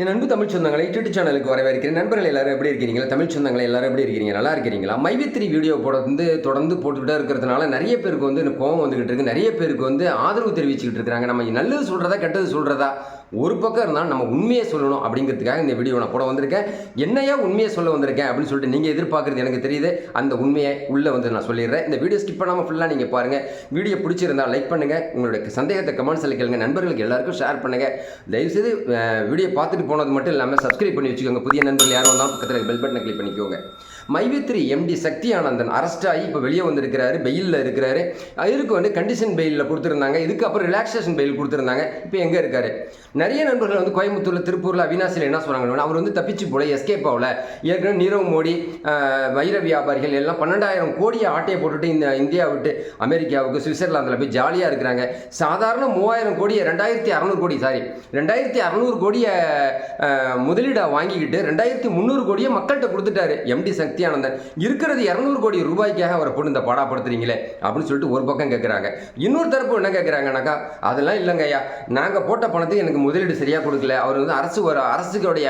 என் அன்பு தமிழ் சொந்தங்களை யூடியூப் சேனலுக்கு வரவேற்கிறேன். நண்பர்கள் எல்லாரும் எப்படி இருக்கிறீங்களா தமிழ் சொந்தங்களை எல்லாரும் எப்படி இருக்கிறீங்க நல்லா இருக்கிறீங்களா மைவித்திரி வீடியோ போட வந்து தொடர்ந்து போட்டுக்கிட்டே இருக்கிறதுனால நிறைய பேருக்கு வந்து எனக்கு கோவம் வந்துகிட்டு இருக்கு. நிறைய பேருக்கு வந்து ஆதரவு தெரிவிச்சுக்கிட்டு இருக்காங்க நம்ம நல்லது சொல்கிறதா கெட்டது சொல்கிறதா ஒரு பக்கம் இருந்தால் நம்ம உண்மையை சொல்லணும் அப்படிங்கிறதுக்காக இந்த வீடியோ நான் போட வந்திருக்கேன். என்னையா உண்மையை சொல்ல வந்திருக்கேன் அப்படின்னு சொல்லிட்டு நீங்கள் எதிர்பார்க்குறது எனக்கு தெரியுது. அந்த உண்மையை உள்ளே வந்து நான் சொல்லிடுறேன். இந்த வீடியோ ஸ்கிப் பண்ணாமல் ஃபுல்லாக நீங்கள் பாருங்கள் வீடியோ பிடிச்சிருந்தா லைக் பண்ணுங்கள் உங்களுடைய சந்தேகத்தை கமெண்ட்ஸில் கேளுங்க. நண்பர்களுக்கு எல்லாருக்கும் ஷேர் பண்ணுங்கள் தயவுசெய்து வீடியோ பார்த்துட்டு போனது மட்டும் இல்லாமல் சப்ஸ்கிரைப் பண்ணி வச்சுக்கோங்க. புதிய நண்பர்கள் யாரும் வந்தாலும் பக்கத்தில் பெல் பட்டனை கிளிக் பண்ணிக்கோங்க. மைவித்ரி எம்டி சக்தி ஆனந்தன் அரெஸ்ட் ஆகி இப்போ வெளியே வந்திருக்கிறாரு பெயிலில் இருக்கிறாரு. இவருக்கு வந்து கண்டிஷன் பெயிலில் கொடுத்துருந்தாங்க. இதுக்கு அப்புறம் ரிலாக்ஸேஷன் பெயில் கொடுத்துருந்தாங்க. இப்போ எங்கே இருக்காரு? நிறைய நண்பர்கள் வந்து கோயம்புத்தூரில் திருப்பூரில் அவினாசியில் என்ன சொன்னாங்கன்னா அவர் வந்து தப்பிச்சு போல எஸ்கேப் ஆகல. ஏற்கனவே நீரவ் மோடி வைர வியாபாரிகள் எல்லாம் பன்னெண்டாயிரம் கோடியை ஆட்டையை போட்டுட்டு இந்த இந்தியா விட்டு அமெரிக்காவுக்கு சுவிட்சர்லாந்தில் போய் ஜாலியாக இருக்கிறாங்க. சாதாரண மூவாயிரம் கோடியை ரெண்டாயிரத்தி அறநூறு கோடி சாரி ரெண்டாயிரத்தி அறநூறு கோடியை முதலீடாக வாங்கிக்கிட்டு ரெண்டாயிரத்தி முந்நூறு கோடியை மக்கள்கிட்ட கொடுத்துட்டாரு எம்டி சத்யானந்தன் இருக்கிறது இரநூறு கோடி ரூபாய்க்காக அவரை போட்டு இந்த பாடாப்படுத்துறீங்களே அப்படின்னு சொல்லிட்டு ஒரு பக்கம் கேட்குறாங்க இன்னொரு தரப்பு என்ன கேட்குறாங்கனாக்கா அதெல்லாம் இல்லைங்கய்யா நாங்கள் போட்ட பணத்தை எனக்கு முதலீடு சரியாக கொடுக்கல. அவர் வந்து அரசு ஒரு அரசுடைய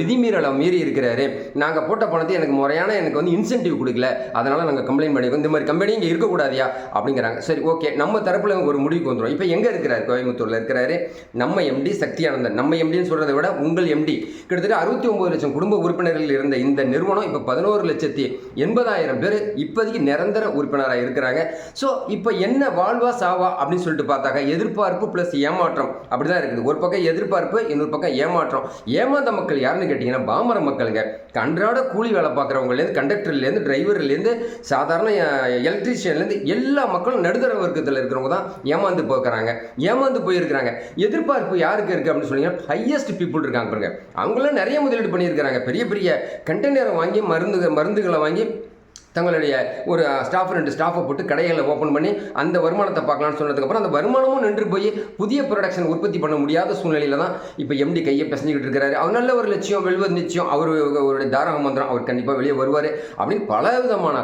விதிமீறலை மீறி இருக்கிறாரு. நாங்கள் போட்ட பணத்தை எனக்கு முறையான எனக்கு வந்து இன்சென்டிவ் கொடுக்கல. அதனால் நாங்கள் கம்ப்ளைண்ட் பண்ணி இந்த மாதிரி கம்பெனி இங்கே இருக்கக்கூடாதியா அப்படிங்கிறாங்க. சரி ஓகே. நம்ம தரப்பில் ஒரு முடிவுக்கு வந்துடும் இப்போ எங்கே இருக்கிறார்? கோயம்புத்தூரில் இருக்கிறாரு. நம்ம எம்டி சக்தியானந்தன். நம்ம எம்டின்னு சொல்கிறத விட உங்கள் எம்டி கிட்டத்தட்ட அறுபத்தி ஒம்பது லட்சம் குடும்ப உறுப்பினர்கள் இருந்த இந்த நிறுவனம் இப்போ பதினோரு லட்சத்தி எண்பதாயிரம் பேர் இப்போதைக்கு நிரந்தர உறுப்பினராக இருக்கிறாங்க. ஸோ இப்போ என்ன வாழ்வா சாவா அப்படின்னு சொல்லிட்டு பார்த்தாக்க எதிர்பார்ப்பு ப்ளஸ் ஏமாற்றம் அப்படி தான் இருக்குது. ஒரு பக்கம் எதிர்பார்ப்பு இன்னொரு பக்கம் ஏமாற்றம். ஏமாந்த மக்கள் யாருன்னு கேட்டிங்கன்னா பாமர மக்களுங்க. அன்றாட கூலி வேலை பார்க்குறவங்கலேருந்து கண்டக்டர்லேருந்து டிரைவர்லேருந்து சாதாரண எலக்ட்ரீஷியன்லேருந்து எல்லா மக்களும் நடுத்தர வர்க்கத்தில் இருக்கிறவங்க தான் ஏமாந்து போக்குறாங்க ஏமாந்து போயிருக்கிறாங்க. எதிர்பார்ப்பு யாருக்கு இருக்குது அப்படின்னு சொன்னீங்கன்னா ஹையஸ்ட் பீப்புள் இருக்காங்க பாருங்க. அவங்களாம் நிறைய முதலீடு பண்ணியிருக்கிறாங்க. பெரிய பெரிய கண்டெய்னரை வாங்கி மருந்து மருந்துகளை வாங்கி தங்களுடைய ஒரு ஸ்டாஃப் ரெண்டு ஸ்டாஃபை போட்டு கடைகளை ஓப்பன் பண்ணி அந்த வருமானத்தை பார்க்கலாம்னு சொன்னதுக்கப்புறம் அந்த வருமானமும் நின்று போய் புதிய ப்ரொடக்ஷன் உற்பத்தி பண்ண முடியாத சூழ்நிலையில் தான் இப்போ எம்டி கையை பிசைஞ்சிக்கிட்டு இருக்கிறாரு. அவர் நல்ல ஒரு லட்சியம் வெல்வது நிச்சயம். அவர் அவருடைய தாரக மந்திரம் அவர் கண்டிப்பாக வெளியே வருவார். அப்படின்னு பல விதமான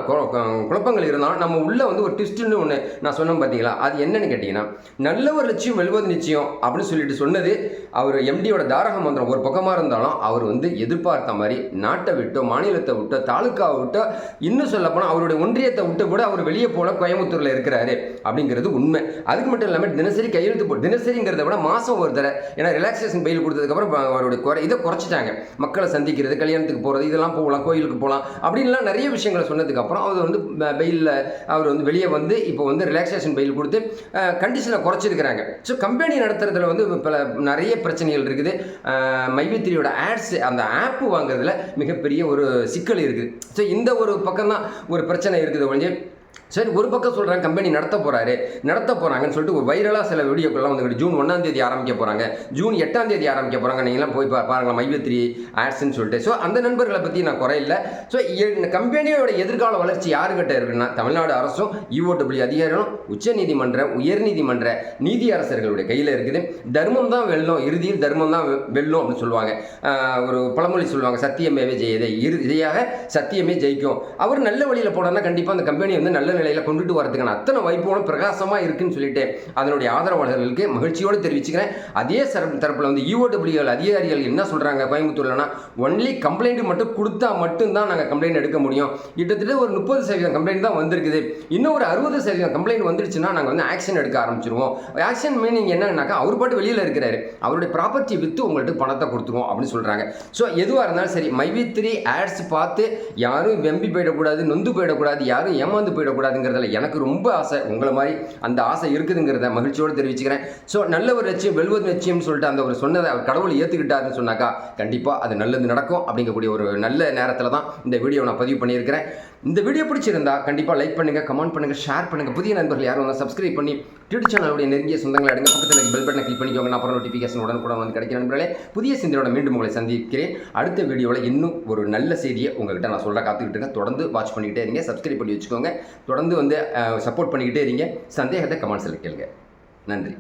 குழப்பங்கள் இருந்தாலும் நம்ம உள்ளே வந்து ஒரு ட்விஸ்ட்டுன்னு ஒன்று நான் சொன்னேன் பார்த்தீங்களா அது என்னன்னு கேட்டிங்கன்னா நல்ல ஒரு லட்சியம் வெல்வது நிச்சயம் அப்படின்னு சொல்லிட்டு சொன்னது அவர் எம்டியோட தாரக மந்திரம் ஒரு பக்கமாக இருந்தாலும் அவர் வந்து எதிர்பார்த்த மாதிரி நாட்டை விட்டோ மாநிலத்தை விட்டோ தாலுக்காவை விட்டோ இன்னும் சொல்லப்போனால் அவருடைய ஒன்றியத்தை விட்டு கூட அவர் வெளியே போல கோயம்புத்தூரில் இருக்கிறாரு அப்படிங்கிறது உண்மை. அதுக்கு மட்டும் இல்லாமல் தினசரி கையெழுத்து போ தினசரிங்கிறத விட மாதம் ஒரு தடவை. ஏன்னா ரிலாக்ஸேஷன் பெயில் கொடுத்ததுக்கப்புறம் அவருடைய குறை இதை குறைச்சிட்டாங்க. மக்களை சந்திக்கிறது கல்யாணத்துக்கு போகிறது இதெல்லாம் போகலாம் கோயிலுக்கு போகலாம் அப்படின்லாம் நிறைய விஷயங்களை சொன்னதுக்கப்புறம் அவர் வந்து பெயிலில் அவர் வந்து வெளியே வந்து இப்போ வந்து ரிலாக்ஸேஷன் பெயில் கொடுத்து கண்டிஷனை குறைச்சிருக்கிறாங்க. ஸோ கம்பெனி நடத்துறதுல வந்து பல நிறைய பிரச்சனைகள் இருக்குது. மைவித்திரியோட ஆட்ஸ் அந்த ஆப் வாங்குறதுல மிகப்பெரிய ஒரு சிக்கல் இருக்குது. ஸோ இந்த ஒரு பக்கம் தான் ஒரு பிரச்சனை இருக்குது ஒழிஞ்சு சரி ஒரு பக்கம் சொல்கிறாங்க கம்பெனி நடத்த போகிறாரு நடத்த போகிறாங்கன்னு சொல்லிட்டு ஒரு வைரலாக சில வீடியோக்கெல்லாம் வந்துட்டு ஜூன் ஒன்றாம் தேதி ஆரம்பிக்க போகிறாங்க ஜூன் எட்டாம் தேதி ஆரம்பிக்க போகிறாங்க நீங்களாம் போய் பா பாருங்களா மைவத்ரி ஆட்ஸ்ன்னு சொல்லிட்டு. ஸோ அந்த நண்பர்களை பற்றி நான் குறையில்லை. ஸோ இந்த கம்பெனியோட எதிர்கால வளர்ச்சி யாருக்கிட்ட இருக்குன்னா தமிழ்நாடு அரசும் இஓடபிள்யூ அதிகாரிகளும் உச்சநீதிமன்ற உயர்நீதிமன்ற நீதி அரசர்களுடைய கையில் இருக்குது. தர்மம் தான் வெல்லும் இறுதியில் தர்மம் தான் வெல்லும் அப்படின்னு சொல்லுவாங்க. ஒரு பழமொழி சொல்லுவாங்க சத்தியமேவே ஜெயதே. இறுதியாக சத்தியமே ஜெயிக்கும். அவர் நல்ல வழியில் போனோன்னா கண்டிப்பாக அந்த கம்பெனி வந்து நல்ல நிலையில் கொண்டுட்டு வரதுக்கான அத்தனை வாய்ப்புகளும் பிரகாசமாக இருக்குன்னு சொல்லிட்டு அதனுடைய ஆதரவாளர்களுக்கு மகிழ்ச்சியோடு தெரிவிச்சுக்கிறேன். அதே சர- தரப்பில் வந்து இஓடபிள்யூஎல் அதிகாரிகள் என்ன சொல்கிறாங்க கோயம்புத்தூர்லனா ஒன்லி கம்ப்ளைண்ட் மட்டும் கொடுத்தா மட்டும்தான் நாங்கள் கம்ப்ளைண்ட் எடுக்க முடியும். கிட்டத்தட்ட ஒரு முப்பது சதவீதம் கம்ப்ளைண்ட் தான் வந்திருக்குது. இன்னும் ஒரு அறுபது சதவீதம் கம்ப்ளைண்ட் வந்துருச்சுன்னா நாங்கள் வந்து ஆக்ஷன் எடுக்க ஆரம்பிச்சிருவோம். ஆக்ஷன் மீனிங் என்னன்னாக்கா அவர் பாட்டு வெளியில் இருக்கிறாரு. அவருடைய ப்ராப்பர்ட்டி விற்று உங்கள்கிட்ட பணத்தை கொடுத்துருவோம் அப்படின்னு சொல்கிறாங்க ஸோ எதுவாக இருந்தாலும் சரி மைவி த்ரீ ஆட்ஸ் பார்த்து யாரும் வெம்பி போயிடக்கூடாது நொந்து போயிடக்கூடாது யாரும் ஏமாந்து போயிடக்கூடாதுங்கிறதுல எனக்கு ரொம்ப ஆசை. உங்களை மாதிரி அந்த ஆசை இருக்குதுங்கிறத மகிழ்ச்சியோடு தெரிவிச்சுக்கிறேன். ஸோ நல்ல ஒரு லட்சியம் வெல்வது லட்சியம்னு சொல்லிட்டு அந்த ஒரு சொன்னதை அவர் கடவுள் ஏற்றுக்கிட்டாருன்னு சொன்னாக்கா கண்டிப்பாக அது நல்லது நடக்கும் அப்படிங்கக்கூடிய ஒரு நல்ல நேரத்தில் தான் இந்த வீடியோ நான் பதிவு பண்ணியிருக்கிறேன். இந்த வீடியோ பிடிச்சிருந்தா கண்டிப்பாக லைக் பண்ணுங்கள் கமெண்ட் பண்ணுங்கள் ஷேர் பண்ணுங்கள் புதிய நண்பர்கள் யாரும் வந்தால் சப்ஸ்கிரைப் பண்ணி யூடியூப் சேனலுடைய நெருங்கிய சொந்தங்களை அடங்க பக்கத்தில் பெல் பட்டனை கிளிக் பண்ணிக்கோங்க. நான் அப்புறம் நோட்டிஃபிகேஷன் உடனுக்குடன் வந்து கிடைக்கிற நண்பர்களே புதிய சிந்தனையோட மீண்டும் உங்களை சந்திக்கிறேன். அடுத்த வீடியோவில் இன்னும் ஒரு நல்ல செய்தியை உங்ககிட்ட நான் சொல்ல காத்துக்கிட்டு இருக்கேன். தொடர்ந்து வாட்ச் பண்ணிக்கிட்டே இருங்க சப்ஸ்கிரைப் பண்ணி வச்சுக்கோங்க. தொடர்ந்து வந்து சப்போர்ட் பண்ணிக்கிட்டே இருங்க. சந்தேகத்தை கமெண்ட்ஸில் கேளுங்க. நன்றி.